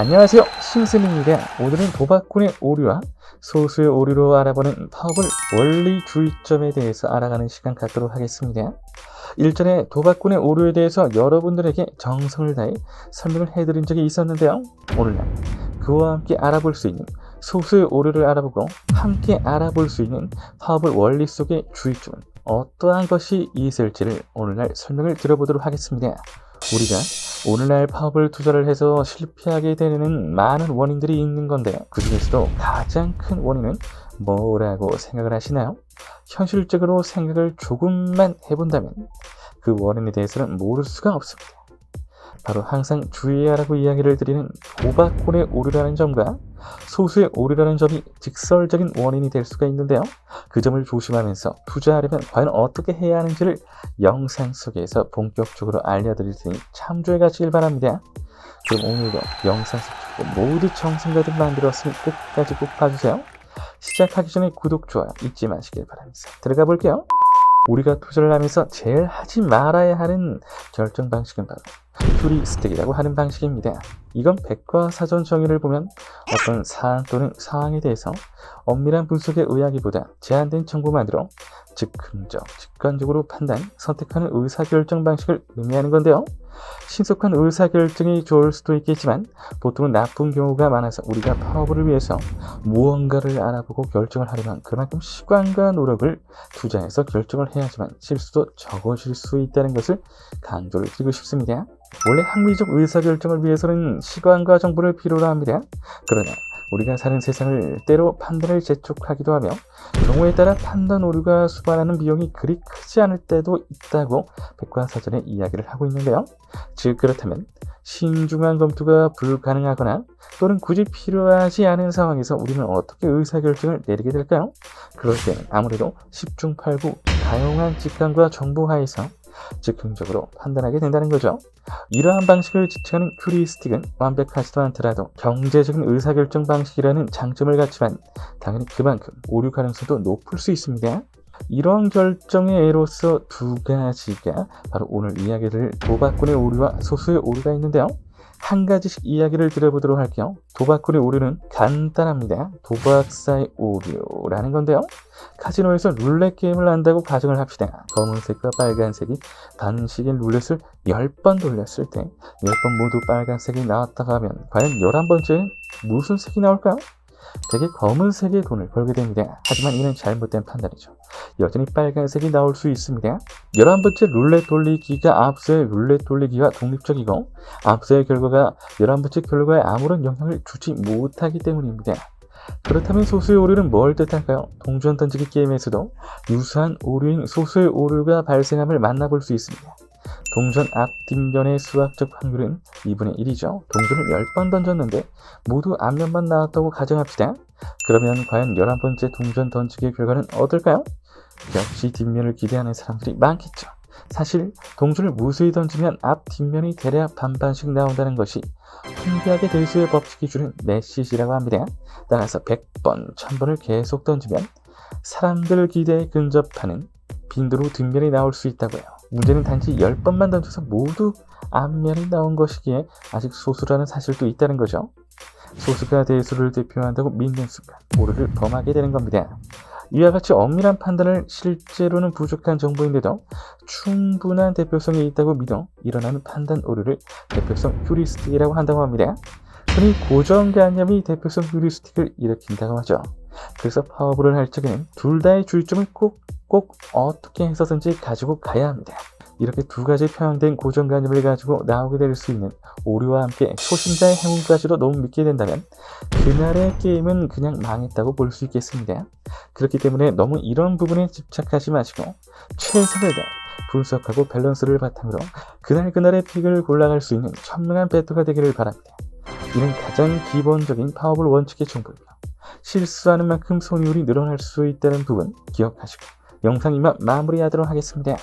안녕하세요. 심스입니다. 오늘은 도박꾼의 오류와 소수의 오류로 알아보는 파업을 원리 주의점에 대해서 알아가는 시간 갖도록 하겠습니다. 일전에 도박꾼의 오류에 대해서 여러분들에게 정성을 다해 설명을 해드린 적이 있었는데요. 오늘날 그와 함께 알아볼 수 있는 소수의 오류를 알아보고 함께 알아볼 수 있는 파업을 원리 속의 주의점은 어떠한 것이 있을지를 오늘날 설명을 드려보도록 하겠습니다. 우리가 오늘날 파업을 투자를 해서 실패하게 되는 많은 원인들이 있는 건데 그 중에서도 가장 큰 원인은 뭐라고 생각을 하시나요? 현실적으로 생각을 조금만 해본다면 그 원인에 대해서는 모를 수가 없습니다. 바로 항상 주의하라고 이야기를 드리는 도박꾼의 오류라는 점과 소수의 오류라는 점이 직설적인 원인이 될 수가 있는데요. 그 점을 조심하면서 투자하려면 과연 어떻게 해야 하는지를 영상 속에서 본격적으로 알려드릴 테니 참조해 가시길 바랍니다. 그럼 오늘도 영상 속 모두 정성가득 만들었으니 끝까지 꼭 봐주세요. 시작하기 전에 구독, 좋아요 잊지 마시길 바랍니다. 들어가 볼게요. 우리가 투자를 하면서 제일 하지 말아야 하는 결정 방식은 바로 휴리스틱이라고 하는 방식입니다. 이건 백과사전 정의를 보면 어떤 사안 또는 상황에 대해서 엄밀한 분석에 의하기보다 제한된 정보만으로 즉흥적, 직관적으로 판단, 선택하는 의사결정 방식을 의미하는 건데요. 신속한 의사결정이 좋을 수도 있겠지만 보통은 나쁜 경우가 많아서 우리가 파업을 위해서 무언가를 알아보고 결정을 하려면 그만큼 시간과 노력을 투자해서 결정을 해야지만 실수도 적어질 수 있다는 것을 강조를 드리고 싶습니다. 원래 합리적 의사결정을 위해서는 시간과 정보를 필요로 합니다. 그러나 우리가 사는 세상을 때로 판단을 재촉하기도 하며 경우에 따라 판단 오류가 수반하는 비용이 그리 크지 않을 때도 있다고 백과사전에 이야기를 하고 있는데요. 즉 그렇다면 신중한 검토가 불가능하거나 또는 굳이 필요하지 않은 상황에서 우리는 어떻게 의사결정을 내리게 될까요? 그럴 때는 아무래도 10중 8구 다양한 직관과 정보 하에서 즉흥적으로 판단하게 된다는 거죠. 이러한 방식을 지칭하는 큐리스틱은 완벽하지도 않더라도 경제적인 의사결정 방식이라는 장점을 갖지만 당연히 그만큼 오류 가능성도 높을 수 있습니다. 이런 결정의 예로서 두 가지가 바로 오늘 이야기를 도박꾼의 오류와 소수의 오류가 있는데요. 한 가지씩 이야기를 드려보도록 할게요. 도박꾼의 오류는 간단합니다. 도박사의 오류라는 건데요. 카지노에서 룰렛 게임을 한다고 가정을 합시다. 검은색과 빨간색이 단식인 룰렛을 10번 돌렸을 때 10번 모두 빨간색이 나왔다고 하면 과연 11번째는 무슨 색이 나올까요? 되게 검은색의 돈을 벌게 됩니다. 하지만 이는 잘못된 판단이죠. 여전히 빨간색이 나올 수 있습니다. 11번째 룰렛 돌리기가 앞서의 룰렛 돌리기와 독립적이고 앞서의 결과가 11번째 결과에 아무런 영향을 주지 못하기 때문입니다. 그렇다면 소수의 오류는 뭘 뜻할까요? 동전 던지기 게임에서도 유사한 오류인 소수의 오류가 발생함을 만나볼 수 있습니다. 동전 앞 뒷면의 수학적 확률은 2분의 1이죠. 동전을 10번 던졌는데 모두 앞면만 나왔다고 가정합시다. 그러면 과연 11번째 동전 던지기의 결과는 어떨까요? 역시 뒷면을 기대하는 사람들이 많겠죠. 사실 동전을 무수히 던지면 앞 뒷면이 대략 반반씩 나온다는 것이 통계학의 대수의 법칙이 주는 메시지라고 합니다. 따라서 100번, 1000번을 계속 던지면 사람들 기대에 근접하는 빈도로 뒷면이 나올 수 있다고요. 문제는 단지 10번만 던져서 모두 앞면이 나온 것이기에 아직 소수라는 사실도 있다는 거죠. 소수가 대수를 대표한다고 믿는 순간 오류를 범하게 되는 겁니다. 이와 같이 엄밀한 판단을 실제로는 부족한 정보인데도 충분한 대표성이 있다고 믿어 일어나는 판단 오류를 대표성 휴리스틱이라고 한다고 합니다. 흔히 고정관념이 대표성 휴리스틱을 일으킨다고 하죠. 그래서 파워볼을 할 적에는 둘 다의 주의점을 꼭, 꼭 어떻게 해서든지 가지고 가야 합니다. 이렇게 두 가지 평행된 고정관념을 가지고 나오게 될 수 있는 오류와 함께 초심자의 행운까지도 너무 믿게 된다면 그날의 게임은 그냥 망했다고 볼 수 있겠습니다. 그렇기 때문에 너무 이런 부분에 집착하지 마시고 최선을 다해 분석하고 밸런스를 바탕으로 그날 그날의 픽을 골라갈 수 있는 현명한 배터가 되기를 바랍니다. 이는 가장 기본적인 파워볼 원칙의 정보이며 실수하는 만큼 손해율이 늘어날 수 있다는 부분 기억하시고 영상 이만 마무리하도록 하겠습니다.